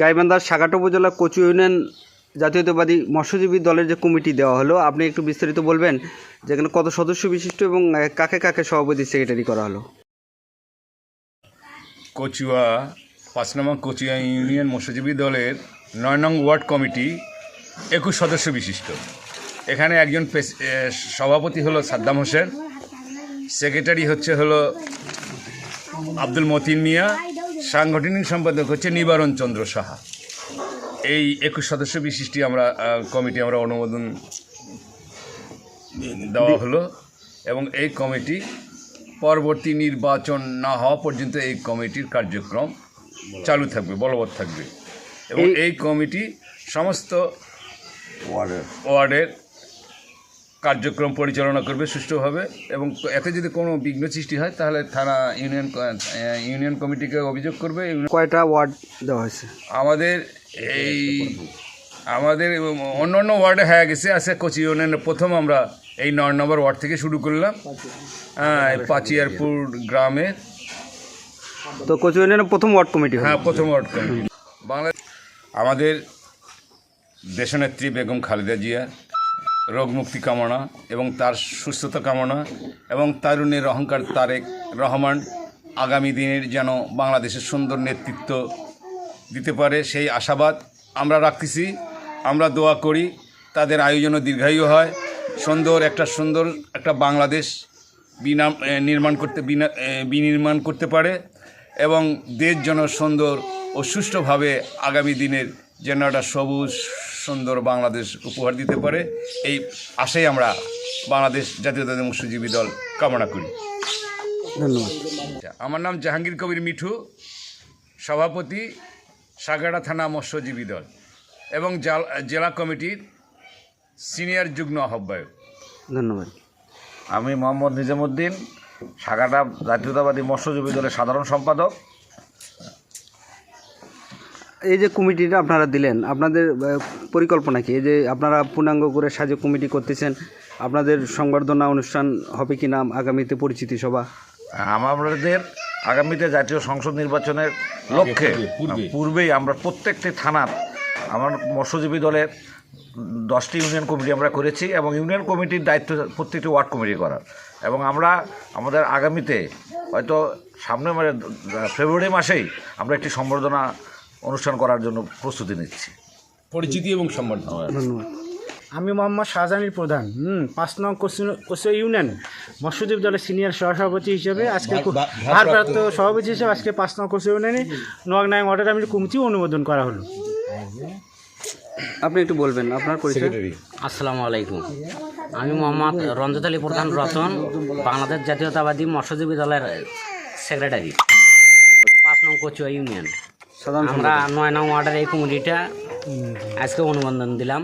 গাইবান্ধার সাগাটো উপজেলা কচু ইউনিয়ন জাতীয়তাবাদী মৎস্যজীবী দলের যে কমিটি দেওয়া হলো, আপনি একটু বিস্তারিত বলবেন যেখানে কত সদস্য বিশিষ্ট এবং কাকে কাকে সভাপতি সেক্রেটারি করা হলো? কচুয়া, পাঁচ নম্বর কচুয়া ইউনিয়ন মৎস্যজীবী দলের নয় নং ওয়ার্ড কমিটি একুশ সদস্য বিশিষ্ট। এখানে একজন সভাপতি হলো সাদ্দাম হোসেন, সেক্রেটারি হচ্ছে হলো আব্দুল মতিন মিয়া সাংগঠনিক সম্পাদক হচ্ছে নিবারণ চন্দ্র সাহা। এই একুশ সদস্য বিশিষ্ট আমরা কমিটি আমরা অনুমোদন দেওয়া হলো এবং এই কমিটি পরবর্তী নির্বাচন না হওয়া পর্যন্ত এই কমিটির কার্যক্রম চালু থাকবে বলবৎ থাকবে। এবং এই- কমিটি সমস্ত ওয়ার্ডের। ওয়ার্ডের কার্যক্রম পরিচালনা করবে সুষ্ঠুভাবে। এবং এতে যদি কোনো বিঘ্ন সৃষ্টি হয় তাহলে থানা ইউনিয়ন ইউনিয়ন কমিটিকে অভিযোগ করবে। কয়টা ওয়ার্ড দেওয়া হয়েছে? আমাদের এই আমাদের অন্য অন্য ওয়ার্ডে হয়ে গেছে আছে কোচি ইউনিয়নের প্রথম আমরা এই নয় নম্বর ওয়ার্ড থেকে শুরু করলাম। হ্যাঁ পাচিয়ারপুর গ্রামের তো কচু ইউনিয়নের প্রথম ওয়ার্ড কমিটি হ্যাঁ প্রথম ওয়ার্ড কমিটি। বাংলা আমাদের দেশনেত্রী বেগম খালেদা জিয়া রোগ মুক্তি কামনা এবং তার সুস্থতা কামনা এবং তারুণের অহংকার তারেক রহমান আগামী দিনের যেন বাংলাদেশের সুন্দর নেতৃত্ব দিতে পারে সেই আশাবাদ আমরা রাখতেছি। আমরা দোয়া করি তাদের আয়োজনও দীর্ঘায়ু হয়। সুন্দর একটা সুন্দর একটা বাংলাদেশ বিনা এ, নির্মাণ করতে বিনা বিনির্মাণ করতে পারে এবং দেশ যেন সুন্দর ও সুষ্ঠুভাবে আগামী দিনের যেন একটা সবুজ সুন্দর বাংলাদেশ উপহার দিতে পারে। এই আশাই আমরা বাংলাদেশ জাতীয়তাবাদী মৎস্যজীবী দল কামনা করি। ধন্যবাদ। আমার নাম জাহাঙ্গীর কবির মিঠু সভাপতি সাগাড়া থানা মৎস্যজীবী দল এবং জাল- জেলা কমিটির সিনিয়র যুগ্ম আহ্বায়ক। ধন্যবাদ। আমি মোহাম্মদ নিজামুদ্দিন সাগাটা জাতীয়তাবাদী মৎস্যজীবী দলের সাধারণ সম্পাদক। এই যে কমিটিটা আপনারা দিলেন আপনাদের পরিকল্পনা কি? এই যে আপনারা পূর্ণাঙ্গ করে সাহায্য কমিটি করতেছেন আপনাদের সংবর্ধনা অনুষ্ঠান হবে কি না? আগামীতে পরিচিতি সভা? আমাদের আগামীতে জাতীয় সংসদ নির্বাচনের লক্ষ্যে পূর্বেই। আমরা প্রত্যেকটি থানার আমার মৎস্যজীবী দলের দশটি ইউনিয়ন কমিটি আমরা করেছি এবং ইউনিয়ন কমিটির দায়িত্ব প্রত্যেকটি ওয়ার্ড কমিটি করার। এবং আমরা আমাদের আগামীতে হয়তো সামনে মানে ফেব্রুয়ারি মাসেই আমরা একটি সম্বর্ধনা অনুষ্ঠান করার জন্য প্রস্তুতি নিচ্ছি। পরিচিতি এবং সম্বর্ধনা ধন্যবাদ আমি মোহাম্মদ শাহজাহানির প্রধান। হুম পাঁচ নং কোসো ইউনিয়ন। মৎস্যজীব দলের সিনিয়র সহসভাপতি হিসেবে আজকে ভারপ্রাপ্ত সভাপতি হিসেবে আজকে পাঁচ নং কোসো ইউনিয়নে নোয়াগনাই অর্ডার আমি কমিটি অনুমোদন করা হলো। আপনি একটু বলবেন আপনার পরিচয়? আসসালামু আলাইকুম। আমি মোহাম্মদ রঞ্জত আলী প্রধান রতন বাংলাদেশ জাতীয়তাবাদী মৎস্যজীবী দলের সেক্রেটারি পাঁচ নং কচুয়া ইউনিয়ন। আমরা নয় নং ওয়ার্ডের এই কমিটিটা আজকে অনুমোদন দিলাম।